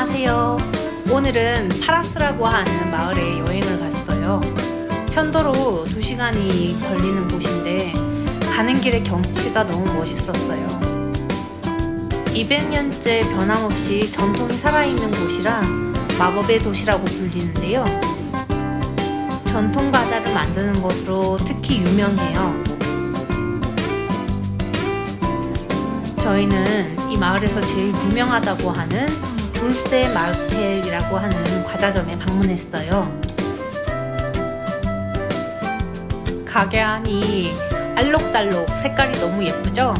안녕하세요. 오늘은 파라스라고 하는 마을에 여행을 갔어요. 편도로 2시간이 걸리는 곳인데 가는 길의 경치가 너무 멋있었어요. 200년째 변함없이 전통이 살아있는 곳이라 마법의 도시라고 불리는데요. 전통 과자를 만드는 것으로 특히 유명해요. 저희는 이 마을에서 제일 유명하다고 하는 돌세 마르텔이라고 하는 과자점에 방문했어요. 가게 안이 알록달록 색깔이 너무 예쁘죠?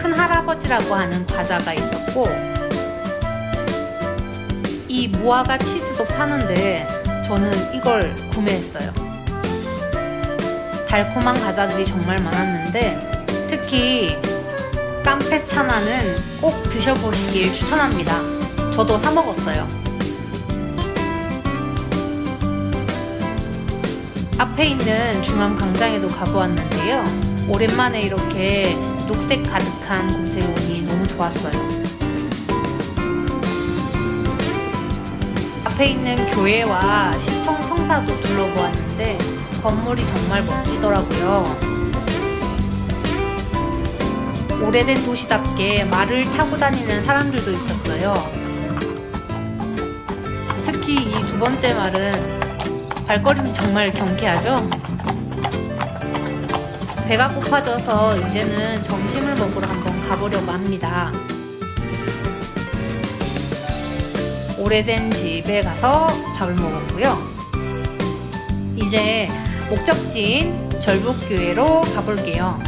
큰 할아버지라고 하는 과자가 있었고 이 무화과 치즈도 파는데 저는 이걸 구매했어요. 달콤한 과자들이 정말 많았는데 특히 깜페 차나는 꼭 드셔보시길 추천합니다. 저도 사 먹었어요. 앞에 있는 중앙 광장에도 가보았는데요. 오랜만에 이렇게 녹색 가득한 곳에 오니 너무 좋았어요. 앞에 있는 교회와 시청 성사도 둘러보았는데 건물이 정말 멋지더라고요. 오래된 도시답게 말을 타고 다니는 사람들도 있었어요. 특히 이 두 번째 말은 발걸음이 정말 경쾌하죠? 배가 고파져서 이제는 점심을 먹으러 한번 가보려고 합니다. 오래된 집에 가서 밥을 먹었고요. 이제 목적지인 절벽교회로 가볼게요.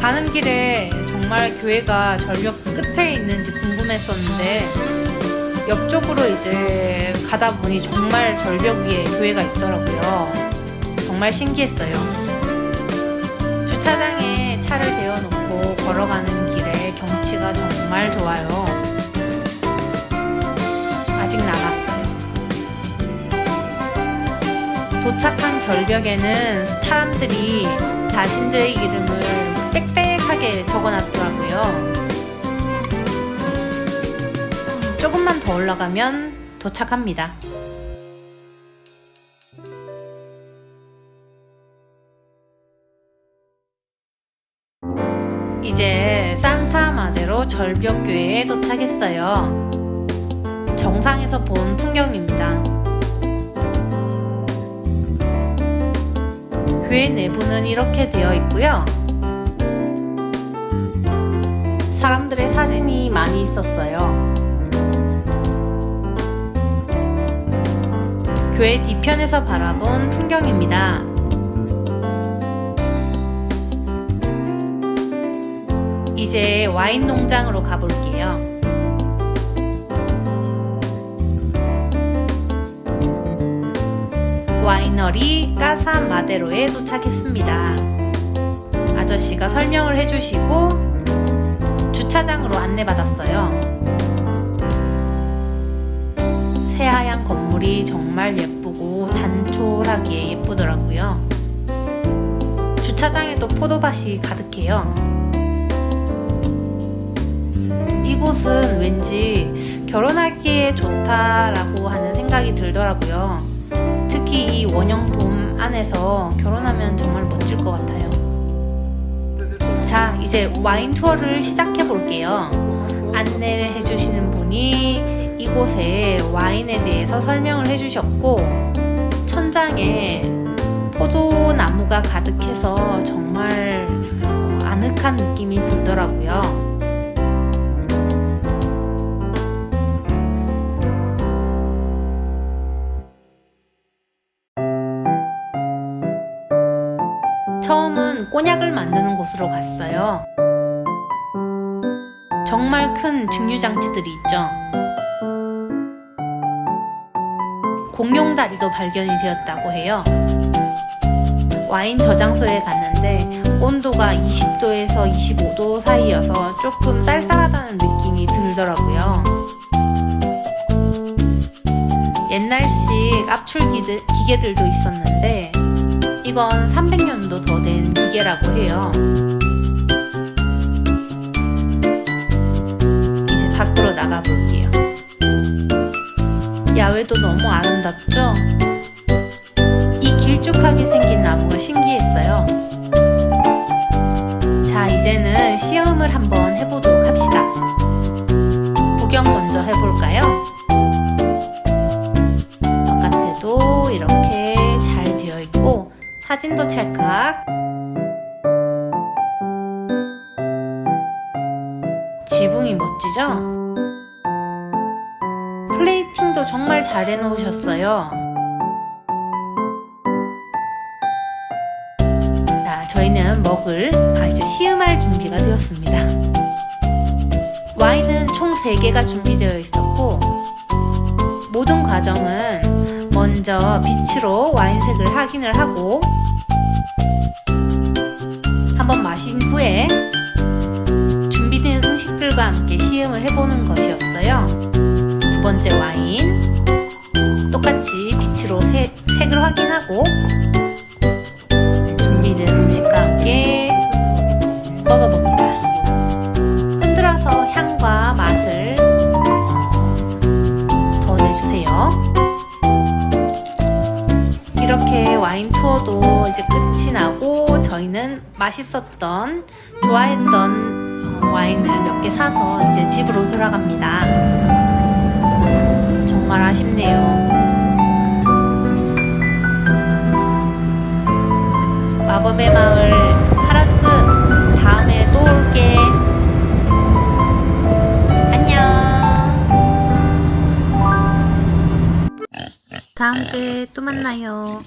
가는 길에 정말 교회가 절벽 끝에 있는지 궁금했었는데 옆쪽으로 이제 가다 보니 정말 절벽 위에 교회가 있더라고요. 정말 신기했어요. 주차장에 차를 대어놓고 걸어가는 길에 경치가 정말 좋아요. 아직 남았어요. 도착한 절벽에는 사람들이 자신들의 이름을 빽빽하게 적어놨더라고요. 조금만 더 올라가면 도착합니다. 이제 산타 마데로 절벽교회에 도착했어요. 정상에서 본 풍경입니다. 교회 내부는 이렇게 되어 있고요. 사람들의 사진이 많이 있었어요. 교회 뒤편에서 바라본 풍경입니다. 이제 와인 농장으로 가볼게요. 와이너리 까사 마데로에 도착했습니다. 아저씨가 설명을 해주시고 주차장으로 안내받았어요. 새하얀 건물이 정말 예쁘고 단촐하게 예쁘더라고요. 주차장에도 포도밭이 가득해요. 이곳은 왠지 결혼하기에 좋다라고 하는 생각이 들더라고요. 특히 이 원형돔 안에서 결혼하면 정말 멋질 것 같아요. 자, 이제 와인 투어를 시작해 볼게요. 안내를 해주시는 분이 이곳에 와인에 대해서 설명을 해주셨고, 천장에 포도나무가 가득해서 정말 어, 아늑한 느낌이 들더라고요. 처음은 꼬냑을 만드는 곳으로 갔어요. 정말 큰 증류장치들이 있죠. 공용 다리도 발견이 되었다고 해요. 와인 저장소에 갔는데 온도가 20도에서 25도 사이여서 조금 쌀쌀하다는 느낌이 들더라고요. 옛날식 압출 기계들도 있었는데 이건 300년도 더 된 기계라고 해요. 이제 밖으로 나가볼게요. 야외도 너무 아름답죠? 사진도 찰칵. 지붕이 멋지죠? 플레이팅도 정말 잘 해놓으셨어요. 자, 저희는 먹을, 아, 이제 시음할 준비가 되었습니다. 와인은 총 3개가 준비되어 있었고, 모든 과정은 먼저 빛으로 와인색을 확인을 하고, 한번 마신 후에 준비된 음식들과 함께 시음을 해보는 것이었어요. 두 번째 와인, 똑같이 빛으로 색, 색을 확인하고, 맛있었던 좋아했던 어, 와인을 몇 개 사서 이제 집으로 돌아갑니다. 정말 아쉽네요. 마법의 마을 파라스 다음에 또 올게 안녕 다음 주에 또 만나요